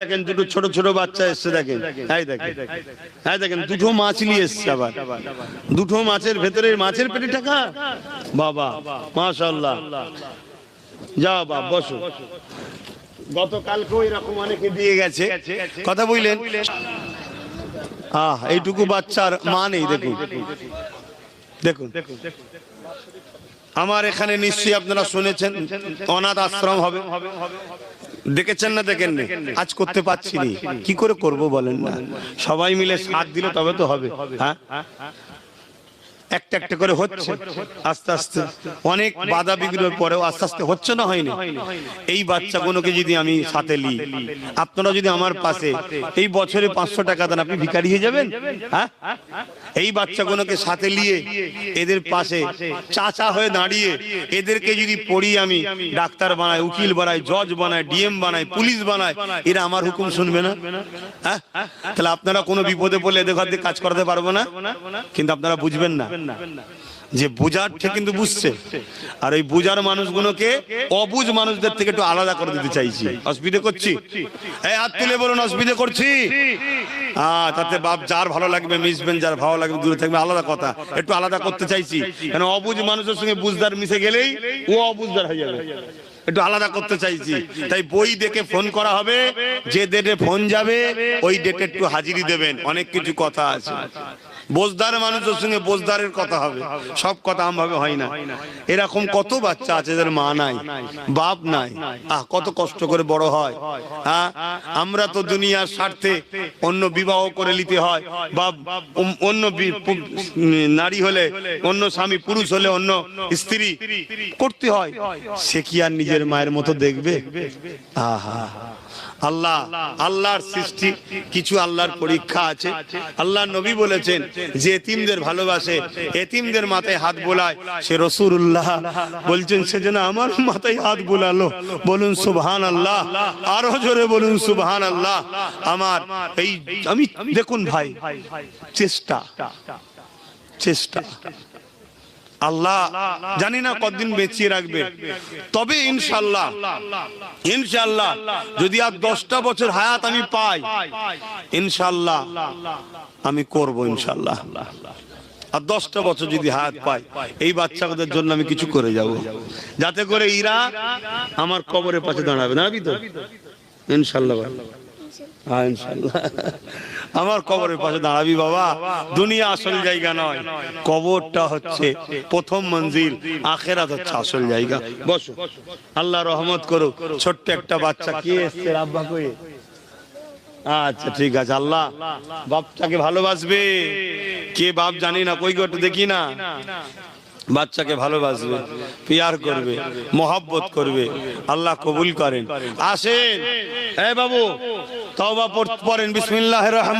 দেখেন দুটো ছোট ছোট বাচ্চা এসছে দেখেন। এই দেখেন। এই দেখেন। দুটো মাছ নিয়ে এসছে আবার। দুটো মাছের ভেতরে মাছের পেটে টাকা? বাবা মাশাল্লাহ যাও বাবা, বসো। গতকালকেও এরকম অনেকে দিয়ে গেছে। কথা বললেন? আহ, এইটুকু বাচ্চার মা নেই, দেখুন। দেখুন। আমার এখানে নিশ্চয়ই আপনারা শুনেছেন, অনাথ আশ্রম হবে। দেখেছেন না দেখেন? আজ করতে পারছি কি করে করব বলেন না? সবাই মিলে সাথ দিলে তবে তো হবে। হ্যাঁ? একটা একটা করে হচ্ছে। আস্তে আস্তে। অনেক বাধা বিঘ্নের পরেও আস্তে আস্তে হচ্ছে না হয়নি। এই বাচ্চাগুলোকে যদি আমি সাথে নিই আপনারা যদি আমার পাশে এই বছরে পাঁচশো টাকা দেন আপনি ভিখারি হয়ে যাবেন? হ্যাঁ? এই বাচ্চাগুলোকে সাথে নিয়ে এদের পাশে চাচা হয়ে দাঁড়িয়ে এদেরকে যদি পড়ি আমি ডাক্তার বানাই উকিল বানাই জজ বানাই ডিএম বানাই পুলিশ বানাই এরা আমার হুকুম শুনবে না? হ্যাঁ? তাহলে আপনারা কোনো বিপদে পড়লে এদের ঘর দিয়ে কাজ করতে পারব না। কিন্তু আপনারা বুঝবেন না। যে বুঝার ঠিক কিন্তু বুঝছে। আর ওই বুঝার মানুষগুলোকে অবুঝ মানুষদের থেকে একটু আলাদা করে দিতে চাইছি। অসুবিধে করছি। এই হাত তুলে বলুন অসুবিধে করছি। হ্যাঁ তাতে বাপ যার ভালো লাগবে মিশবেন যার ভালো লাগবে দূরে থাকবে আলাদা কথা। একটু আলাদা করতে চাইছি। কেন অবুঝ মানুষের সঙ্গে বুঝদার মিশে গেলেই ও অবুঝদার হয়ে যাবে। একটু আলাদা করতে চাইছি। তাই বই দেখে ফোন করা হবে যে ডেটে ফোন যাবে ওই ডেটে একটু হাজিরি দেবেন। অনেক কিছু কথা আছে। বোজদার মানুষের সঙ্গে বোজদারের কথা হবে। সব কথা আমভাবে হয় না। এরকম কত বাচ্চা আছে যাদের মা নাই বাপ নাই। আহ কত কষ্ট করে বড় হয়। হ্যাঁ আমরা তো দুনিয়ার স্বার্থে অন্য বিবাহ করে নিতে হয়। বা অন্য নারী হলে অন্য স্বামী পুরুষ হলে অন্য স্ত্রী করতে হয়। সে কি আর নিজের মায়ের মতো দেখবে? আহা আল্লাহ আল্লাহর সৃষ্টি কিছু আল্লাহর পরীক্ষা আছে। আল্লাহ নবী বলেছেন যে এতিমদের ভালোবাসে এতিমদের মাথায় হাত বোলায়। সে রসুল্লাহ বলছেন সে যেন আমার মাথায় হাত বোলালো। বলুন সুবহান আল্লাহ আরও জোরে বলুন সুবহান আল্লাহ আমার এই আমি দেখুন ভাই চেষ্টা চেষ্টা। আল্লাহ জানি না কতদিন বেঁচিয়ে রাখবে। তবে ইনশাল্লাহ ইনশাল্লাহ, যদি আর দশটা বছর হায়াত আমি পাই, ইনশাল্লাহ আমি করব, ইনশাল্লাহ। আর দশটা বছর যদি হায়াত পাই, এই বাচ্চাদের জন্য আমি কিছু করে যাব। যাতে করে ইরা আমার কবরের পাশে দাঁড়াবে, দাঁড়াবি তো? ইনশাল্লাহ হ্যাঁ ইনশাল্লাহ। আমার কবরের পাশে দাঁড়াবি বাবা। দুনিয়া আসল জায়গা নয়। কবরটা হচ্ছে প্রথম মঞ্জিল, আখেরাত হচ্ছে আসল জায়গা। বসো। আল্লাহ রহমত করো ছোট্ট একটা বাচ্চা কে এসছে রাব্বা কয়ে আচ্ছা ঠিক আছে। আল্লাহ বাপটাকে ভালোবাসবে। কে বাপ জানি না, কই দেখি না। বাচ্চাকে ভালোবাসবে, পিয়ার করবে, মোহাব্বত করবে, আল্লাহ কবুল করেন। আসেন। এ বাবু, তওবা পড়- পড়েন। বিসমিল্লাহ রহমান